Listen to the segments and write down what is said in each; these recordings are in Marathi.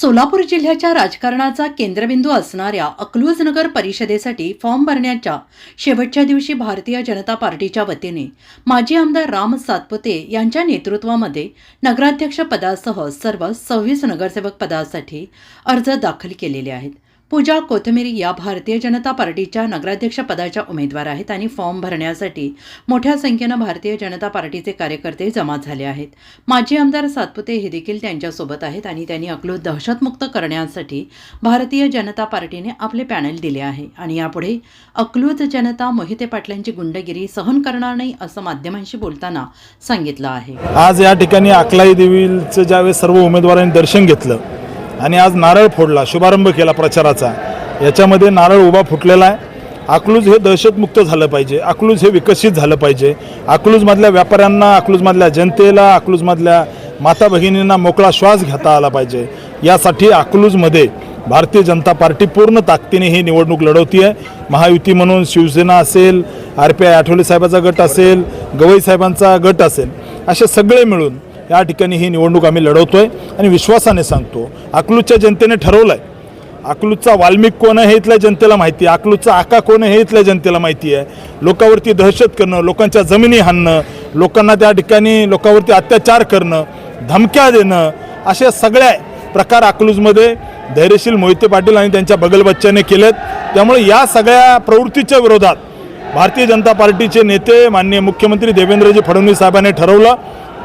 सोलापूर जिल्ह्याच्या राजकारणाचा केंद्रबिंदू असणाऱ्या अकलूज नगर परिषदेसाठी फॉर्म भरण्याच्या शेवटच्या दिवशी भारतीय जनता पार्टीच्या वतीने माजी आमदार राम सातपुते यांच्या नेतृत्वामध्ये नगराध्यक्ष पदासह सर्व सव्वीस नगरसेवक पदासाठी अर्ज दाखल केलेले आहेत. पूजा कोथमिरी या भारतीय जनता पार्टीच्या नगराध्यक्षपदाच्या उमेदवार आहेत आणि फॉर्म भरण्यासाठी मोठ्या संख्येनं भारतीय जनता पार्टीचे कार्यकर्ते जमा झाले आहेत. माजी आमदार सातपुते हे देखील त्यांच्यासोबत आहेत आणि त्यांनी अकलूत दहशतमुक्त करण्यासाठी भारतीय जनता पार्टीने आपले पॅनल दिले आहे. आणि यापुढे अकलूत जनता मोहिते पाटलांची गुंडगिरी सहन करणार नाही असं माध्यमांशी बोलताना सांगितलं आहे. आज या ठिकाणी अकलाई देवीचं ज्यावेळेस सर्व उमेदवारांनी दर्शन घेतलं आणि आज नारळ फोडला शुभारंभ केला प्रचाराचा. याच्यामध्ये नारळ उभा फुटलेला आहे. अकलूज हे दहशतमुक्त झालं पाहिजे. अकलूज हे विकसित झालं पाहिजे. अकलूजमधल्या व्यापाऱ्यांना अकलूजमधल्या जनतेला अकलूजमधल्या माता भगिनींना मोकळा श्वास घेता आला पाहिजे. यासाठी अकलूजमध्ये भारतीय जनता पार्टी पूर्ण ताकदीने ही निवडणूक लढवती आहे महायुती म्हणून शिवसेना असेल आर पी आय आठवले साहेबाचा गट असेल गवई साहेबांचा गट असेल असे सगळे मिळून या ठिकाणी ही निवडणूक आम्ही लढवतो आहे आणि विश्वासाने सांगतो. अकलूजच्या जनतेने ठरवलं आहे अकलूजचा वाल्मिक कोण आहे हे इथल्या जनतेला माहिती आहे. अकलूजचा आका कोण आहे हे इथल्या जनतेला माहिती आहे. लोकांवरती दहशत करणं लोकांच्या जमिनी हाणणं लोकांना त्या ठिकाणी लोकांवरती अत्याचार करणं धमक्या देणं अशा सगळ्या प्रकार अकलूजमध्ये धैर्यशील मोहिते पाटील आणि त्यांच्या बगलबच्च्याने केलेत. त्यामुळे या सगळ्या प्रवृत्तीच्या विरोधात भारतीय जनता पार्टीचे नेते माननीय मुख्यमंत्री देवेंद्रजी फडणवीस साहेबांनी ठरवलं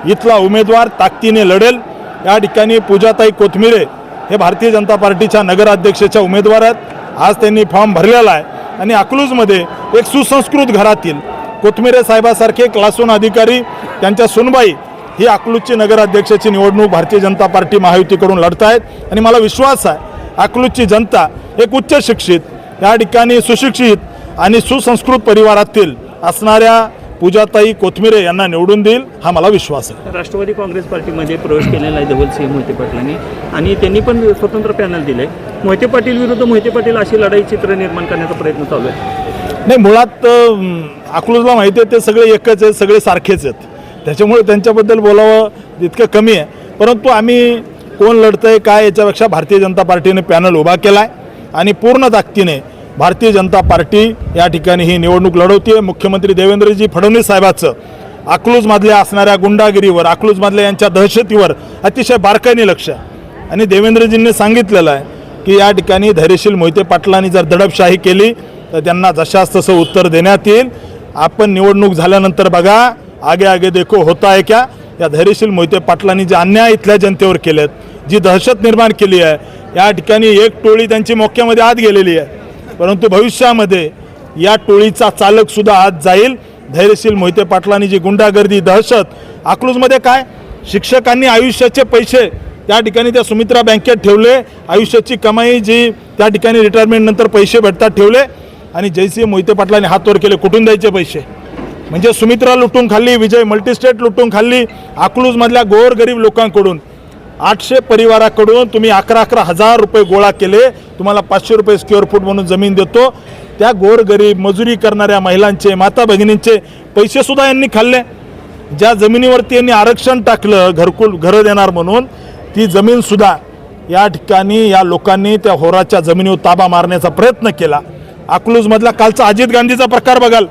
इथला उमेदवार ताकदीने लढेल. या ठिकाणी पूजाताई कोथमिरे हे भारतीय जनता पार्टीच्या नगराध्यक्षाच्या उमेदवार आहेत. आज त्यांनी फॉर्म भरलेला आहे आणि अकलूजमध्ये एक सुसंस्कृत घरातील कोथमिरे साहेबासारखे क्लासून अधिकारी त्यांच्या सुनबाई ही अकलूजची नगराध्यक्षाची निवडणूक भारतीय जनता पार्टी महायुतीकडून आहेत आणि मला विश्वास आहे अकलूजची जनता एक उच्च शिक्षित या ठिकाणी सुशिक्षित आणि सुसंस्कृत परिवारातील असणाऱ्या पूजाताई कोथमिरे यांना निवडून देईल हा मला विश्वास आहे. राष्ट्रवादी काँग्रेस पार्टीमध्ये प्रवेश केलेला आहे धवलसिंह मोहिते पाटलांनी आणि त्यांनी पण स्वतंत्र पॅनल दिले. मोहिते पाटील विरुद्ध मोहिते पाटील अशी लढाई चित्र निर्माण करण्याचा प्रयत्न चालू आहे. नाही मुळात अकलूजला माहिती आहे ते सगळे एकच आहेत सगळे सारखेच आहेत. त्याच्यामुळे त्यांच्याबद्दल बोलावं इतकं कमी आहे. परंतु आम्ही कोण लढतंय काय याच्यापेक्षा भारतीय जनता पार्टीने पॅनल उभा केला आहे आणि पूर्ण ताकदीने भारतीय जनता पार्टी या ठिकाणी ही निवडणूक लढवते मुख्यमंत्री देवेंद्रजी फडणवीस साहेबाचं अकलूजमधल्या असणाऱ्या गुंडागिरीवर अकलूजमधल्या यांच्या दहशतीवर अतिशय बारकाईने लक्ष आहे. आणि देवेंद्रजींनी सांगितलेलं आहे की या ठिकाणी धैर्यशील मोहिते पाटलांनी जर दडपशाही केली तर त्यांना जशास तसं उत्तर देण्यात येईल. आपण निवडणूक झाल्यानंतर बघा आगे आगे देखो होता आहे क्या? या धैर्यशील मोहिते पाटलांनी जे अन्याय इथल्या जनतेवर केलेत जी दहशत निर्माण केली आहे या ठिकाणी एक टोळी त्यांची मोक्यामध्ये आत गेलेली आहे. परंतु भविष्यामध्ये या टोळीचा चालकसुद्धा आज जाईल. धैर्यशील मोहिते पाटलांनी जी गुंडागर्दी दहशत अकलूजमध्ये काय? शिक्षकांनी आयुष्याचे पैसे त्या ठिकाणी त्या सुमित्रा बँकेत ठेवले. आयुष्याची कमाई जी त्या ठिकाणी रिटायरमेंटनंतर पैसे भेटतात ठेवले. आणि जयसिंह मोहिते पाटलांनी हातवर केले कुठून द्यायचे पैसे? म्हणजे सुमित्रा लुटून खाल्ली विजय मल्टीस्टेट लुटून खाल्ली अकलूजमधल्या गोरगरीब लोकांकडून. आठशे परिवाराकडून तुम्ही अकरा अकरा हजार रुपये गोळा केले. तुम्हाला पाचशे रुपये स्क्वेअर फूट म्हणून जमीन देतो. त्या गोरगरीब मजुरी करणाऱ्या महिलांचे माता भगिनींचे पैसेसुद्धा यांनी खाल्ले. ज्या जमिनीवरती यांनी आरक्षण टाकलं घरकुल घरं देणार म्हणून ती जमीनसुद्धा या ठिकाणी या लोकांनी त्या होराच्या जमिनीवर ताबा मारण्याचा प्रयत्न केला. अकलूजमधला कालचा अजित गांधीचा प्रकार बघाल.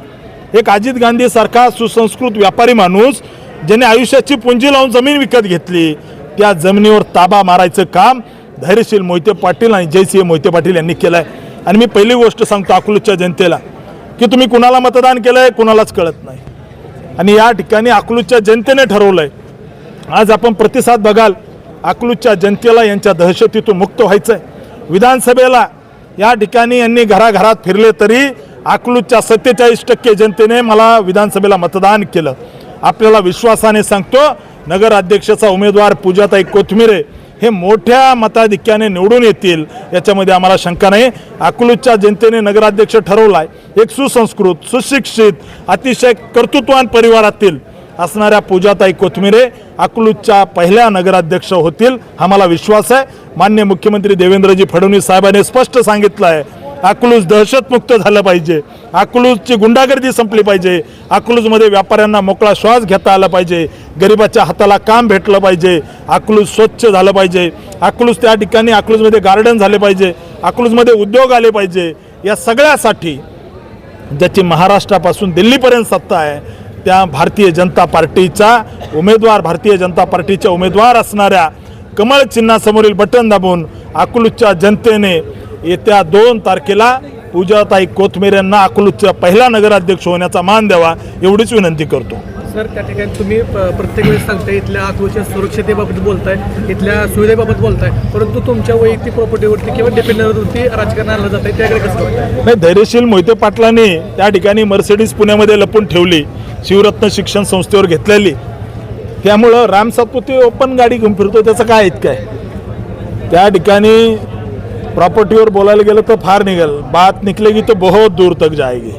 एक अजित गांधीसारखा सुसंस्कृत व्यापारी माणूस ज्याने आयुष्याची पुंजी लावून जमीन विकत घेतली. त्या जमिनीवर ताबा मारायचं काम धैर्यशील मोहिते पाटील आणि जयसिंह मोहिते पाटील यांनी केलं आहे आणि मी पहिली गोष्ट सांगतो अकलूजच्या जनतेला की तुम्ही कुणाला मतदान केलं आहे कुणालाच कळत नाही. आणि या ठिकाणी अकलूजच्या जनतेने ठरवलं आहे आज आपण प्रतिसाद बघाल अकलूजच्या जनतेला यांच्या दहशतीतून मुक्त व्हायचं आहे विधानसभेला या ठिकाणी यांनी घराघरात फिरले तरी अकलूजच्या सत्तेचाळीस टक्के जनतेने मला विधानसभेला मतदान केलं. आपल्याला विश्वासाने सांगतो नगराध्यक्षाचा उमेदवार पूजाताई कोथमिरे हे मोठ्या मताधिक्याने निवडून येतील याच्यामध्ये आम्हाला शंका नाही. अकलूजच्या जनतेने नगराध्यक्ष ठरवलाय एक सुसंस्कृत सुशिक्षित अतिशय कर्तृत्वान परिवारातील असणाऱ्या पूजाताई कोथमिरे अकलूजच्या पहिल्या नगराध्यक्ष होतील आम्हाला विश्वास आहे. मान्य मुख्यमंत्री देवेंद्रजी फडणवीस साहेबांनी स्पष्ट सांगितलं आहे अकलूज दहशतमुक्त झालं पाहिजे. अकलूजची गुंडागर्दी संपली पाहिजे. अकलूजमध्ये व्यापाऱ्यांना मोकळा श्वास घेता आला पाहिजे. गरिबाच्या हाताला काम भेटलं पाहिजे. अकलूज स्वच्छ झालं पाहिजे. अकलूज त्या ठिकाणी अकलूजमध्ये गार्डन झाले पाहिजे. अकलूजमध्ये उद्योग आले पाहिजे. या सगळ्यासाठी ज्याची महाराष्ट्रापासून दिल्लीपर्यंत सत्ता आहे त्या भारतीय जनता पार्टीचा उमेदवार भारतीय जनता पार्टीच्या उमेदवार असणाऱ्या कमळ चिन्हासमोरील बटन दाबून अकलूजच्या जनतेने येत्या दोन तारखेला पूजाताई कोथमेर यांना अकलूजचा पहिला नगराध्यक्ष होण्याचा मान द्यावा एवढीच विनंती करतो. सर त्या ठिकाणी तुम्ही प्रत्येक वेळेस सांगताय इथल्या आत्मच्या सुरक्षतेबाबत बोलताय इथल्या सुविधेबाबत बोलताय परंतु तुमच्या वैयक्तिक प्रॉपर्टीवरती किंवा डिपेंडरवरती राजकारण आणलं जात आहे त्याकडे कसं नाही धैर्यशील मोहिते पाटलांनी त्या ठिकाणी मर्सिडीज पुण्यामध्ये लपून ठेवली शिवरत्न शिक्षण संस्थेवर घेतलेली. त्यामुळं राम सातपुते ओपन गाडी घेऊन फिरतो त्याचं काय इतकं आहे? त्या ठिकाणी प्रॉपर्टीवर बोलायला गेलं तर फार निघेल. बात निकलेगी तर बहुत दूर तक जाएगी.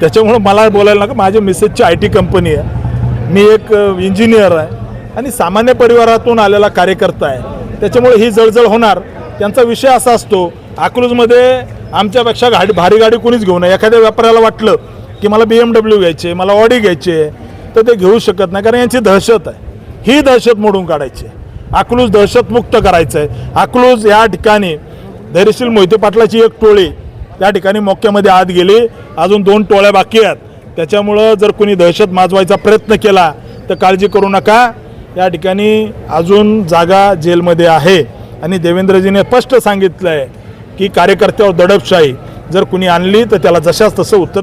त्याच्यामुळं मला बोलायला नका. माझ्या मिसेसची आय टी कंपनी आहे. मी एक इंजिनियर आहे. आणि सामान्य परिवारातून आलेला कार्यकर्ता आहे. त्याच्यामुळे ही जळजळ होणार. त्यांचा विषय असा असतो अकलूजमध्ये आमच्यापेक्षा गाडी भारी गाडी कोणीच घेऊ नये. एखाद्या व्यापाऱ्याला वाटलं की मला बी एम डब्ल्यू घ्यायचे मला ऑडी घ्यायची आहे तर ते घेऊ शकत नाही. कारण यांची दहशत आहे. ही दहशत मोडून काढायची आहे. अकलूज दहशतमुक्त करायचं आहे अकलूज या ठिकाणी धैर्यशील मोहिते पाटलाची एक टोळी त्या ठिकाणी मोक्यामध्ये आत गेली. अजून दोन टोळ्या बाकी आहेत. त्याच्यामुळं जर कोणी दहशत माजवायचा प्रयत्न केला तर काळजी करू नका. या ठिकाणी अजून जागा जेलमध्ये आहे. आणि देवेंद्रजीने स्पष्ट सांगितलं आहे की कार्यकर्त्यावर दडपशाही. जर कुणी आणली तर त्याला जशाच तसं उत्तर